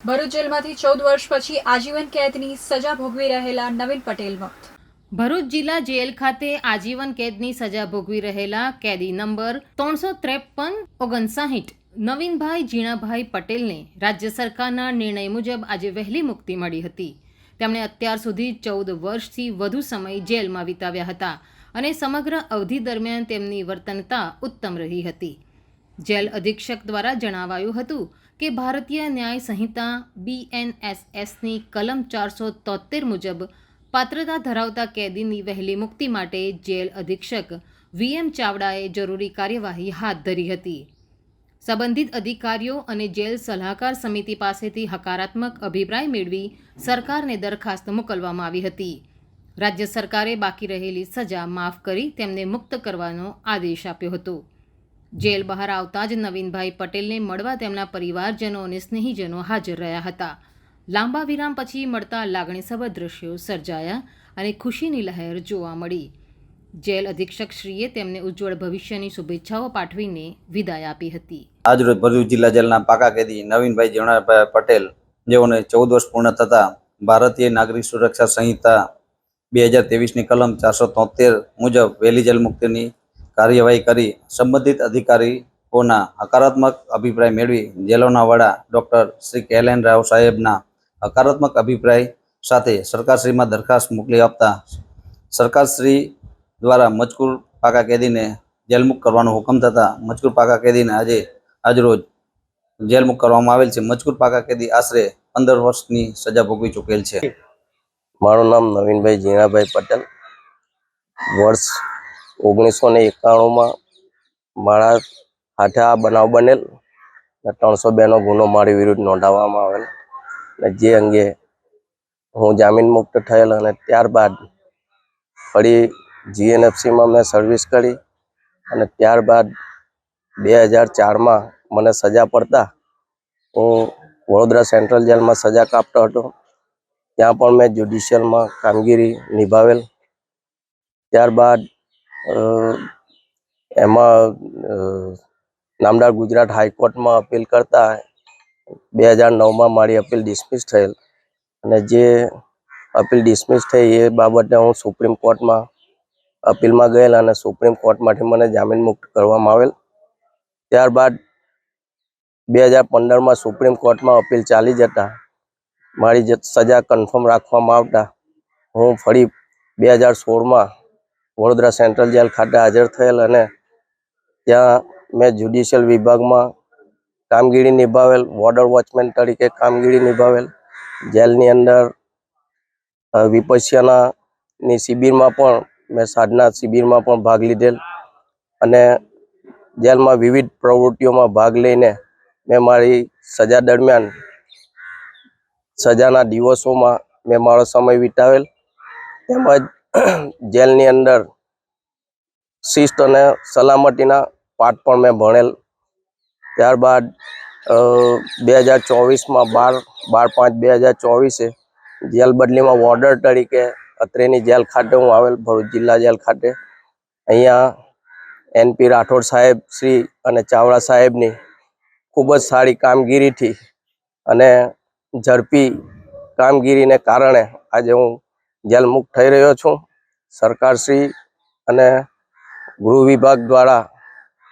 ભરૂચ જેલમાંથી ચૌદ વર્ષ પછી આજીવન કેદની સજા ભોગવી રહેલા નવીન પટેલ મુક્ત. ભરૂચ જિલ્લા જેલ ખાતે આજીવન કેદની સજા ભોગવી રહેલા કેદી નંબર ત્રણસો ત્રેપન ઓગણસાહીઠ નવીનભાઈ જીણાભાઈ પટેલને રાજ્ય સરકારના નિર્ણય મુજબ આજે વહેલી મુક્તિ મળી હતી. તેમણે અત્યાર સુધી ચૌદ વર્ષથી વધુ સમય જેલમાં વિતાવ્યા હતા અને સમગ્ર અવધિ દરમિયાન તેમની વર્તનતા ઉત્તમ રહી હતી. જેલ અધિક્ષક દ્વારા જણાવાયું હતું કે ભારતીય ન્યાય સંહિતા બીએનએસએસની કલમ ચારસો તોતેર મુજબ પાત્રતા ધરાવતા કેદીની વહેલી મુક્તિ માટે જેલ અધિક્ષક વીએમ ચાવડાએ જરૂરી કાર્યવાહી હાથ ધરી હતી. સંબંધિત અધિકારીઓ અને જેલ સલાહકાર સમિતિ પાસેથી હકારાત્મક અભિપ્રાય મેળવી સરકારને દરખાસ્ત મોકલવામાં આવી હતી. રાજ્ય સરકારે બાકી રહેલી સજા માફ કરી તેમને મુક્ત કરવાનો આદેશ આપ્યો હતો. જેલ બહાર આવતા જ નવીનભાઈ પટેલને મળવા તેમના પરિવારજનો અને સ્નેહીજનો હાજર રહ્યા હતા. લાંબા વિરામ પછી મળતા લાગણીસભર દ્રશ્યો સર્જાયા અને ખુશીની લહેર જોવા મળી. જેલ અધિક્ષક શ્રીએ તેમને ઉજ્જવળ ભવિષ્યની શુભેચ્છાઓ પાઠવીને વિદાય આપી હતી. આજરોજ ભરૂચ જિલ્લા જેલના પાકા કેદી નવીનભાઈ જીવણાભાઈ પટેલ, જેઓને ચૌદ વર્ષ પૂર્ણ થતા ભારતીય નાગરિક સુરક્ષા સંહિતા બે હજાર ત્રેવીસની કલમ ચારસો તોતેર મુજબ વહેલી જેલ મુક્તિની કાર્યવાહી કરી સંબંધિત અધિકારીઓના હકારાત્મક અભિપ્રાય મેળવી જેલોના વડા ડૉક્ટર શ્રી કેલેન રાવ સાહેબના હકારાત્મક અભિપ્રાય સાથે સરકારશ્રીમાં દરખાસ્ત મોકલી આપતા સરકારશ્રી દ્વારા મજકૂર પાકા કેદીને જેલમુક્ત કરવાનો હુકમ થતા મજકૂર પાકા કેદીને આજે આજરોજ જેલમુક્ત કરવામાં આવેલ છે. મજકૂર પાકા કેદી આશરે પંદર વર્ષની સજા ભોગવી ચૂકેલ છે. મારું નામ નવીનભાઈ જીણાભાઈ પટેલ. વર્ષ ઓગણીસો ને એકાણુંમાં મારા હાથે આ બનાવ બનેલ ને ત્રણસો બેનો ગુનો મારી વિરુદ્ધ નોંધાવવામાં આવેલ. ને જે અંગે હું જામીન મુક્ત થયેલ અને ત્યારબાદ ફરી જીએનએફસીમાં મેં સર્વિસ કરી અને ત્યારબાદ બે હજાર ચારમાં મને સજા પડતા હું વડોદરા સેન્ટ્રલ જેલમાં સજા કાપતો હતો. ત્યાં પણ મેં જ્યુડિશિયલમાં કામગીરી નિભાવેલ. ત્યારબાદ એમાં નામદાર ગુજરાત હાઈકોર્ટમાં અપીલ કરતા બે હજાર નવમાં મારી અપીલ ડિસમિસ થયેલ. અને જે અપીલ ડિસમિસ થઈ એ બાબતે હું સુપ્રીમ કોર્ટમાં અપીલમાં ગયેલ અને સુપ્રીમ કોર્ટમાંથી મને જામીન મુક્ત કરવામાં આવેલ. ત્યારબાદ બે હજાર પંદરમાં સુપ્રીમ કોર્ટમાં અપીલ ચાલી જતા મારી સજા કન્ફર્મ રાખવામાં આવતા હું ફરી બે હજાર સોળમાં વડોદરા સેન્ટ્રલ જેલ ખાતે હાજર થયેલ અને ત્યાં મેં જ્યુડિશિયલ વિભાગમાં કામગીરી નિભાવેલ વોર્ડર વોચમેન તરીકે કામગીરી નિભાવેલ, જેલની અંદર વિપસ્યનાની શિબિરમાં પણ મેં સાધના શિબિરમાં પણ ભાગ લીધેલ અને જેલમાં વિવિધ પ્રવૃત્તિઓમાં ભાગ લઈને મેં મારી સજા દરમિયાન સજાના દિવસોમાં મેં મારો સમય વિતાવેલ. તેમજ જેલની અંદર શિસ્ત અને સલામતીના પાઠ પણ મેં ભણેલ. ત્યારબાદ બે હજાર ચોવીસમાં બાર બાર પાંચ બે હજાર ચોવીસે જેલ બદલીમાં વોર્ડર તરીકે અત્રેની જેલ ખાતે હું આવેલ, ભરૂચ જિલ્લા જેલ ખાતે. અહીંયા એનપી રાઠોડ સાહેબ શ્રી અને ચાવડા સાહેબની ખૂબ જ સારી કામગીરીથી અને ઝડપી કામગીરીને કારણે આજે હું જેલ મુક્ત થઈ રહ્યો છું. સરકારશ્રી અને ગૃહ વિભાગ દ્વારા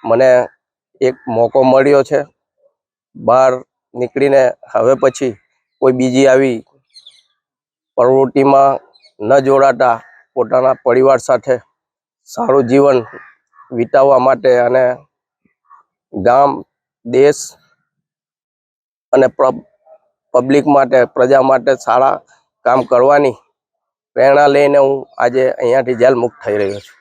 મને એક મોકો મળ્યો છે. બહાર નીકળીને હવે પછી કોઈ બીજી આવી પ્રવૃત્તિમાં ન જોડાતા પોતાના પરિવાર સાથે સારું જીવન વિતાવવા માટે અને ગામ, દેશ અને પબ્લિક માટે, પ્રજા માટે સારા કામ કરવાની પ્રેરણા લઈને હું આજે અહીંયાથી જેલ મુક્ત થઈ રહ્યો છું.